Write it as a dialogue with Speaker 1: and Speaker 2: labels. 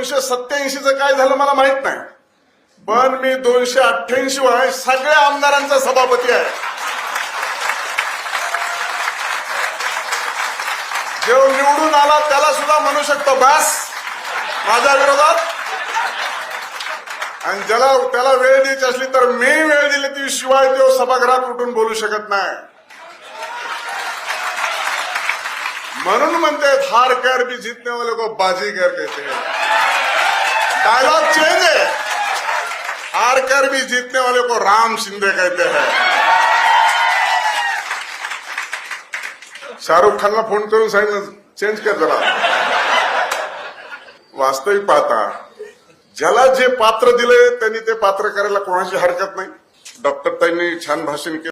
Speaker 1: दोनशे सत्याऐंशीचं काय झालं मला माहीत नाही. पण मी दोनशे अठ्ठ्याऐंशी आहे. सगळ्या आमदारांचा सभापती आहे. जो निवडून आला त्याला सुद्धा म्हणू शकतो बस माझ्या विरोधात. आणि ज्याला त्याला वेळ द्यायची असली तर मी वेळ दिली ती शिवाय तो सभागृहात उठून बोलू शकत नाही. म्हणून म्हणते हार कर भी जितने वाले को बाजीगर कहते हैं. डायलॉग चेंज है। हार कर भी जीतने वाले को राम शिंदे कहते हैं। शाहरुख खानला फोन करून सांगितलं चेंज कर जरा। वास्तविक पाहता। ज्याला जे पात्र दिले त्यांनी ते पात्र करायला कोणाची हरकत नाही. डॉक्टर त्यांनी छान भाषण केलं.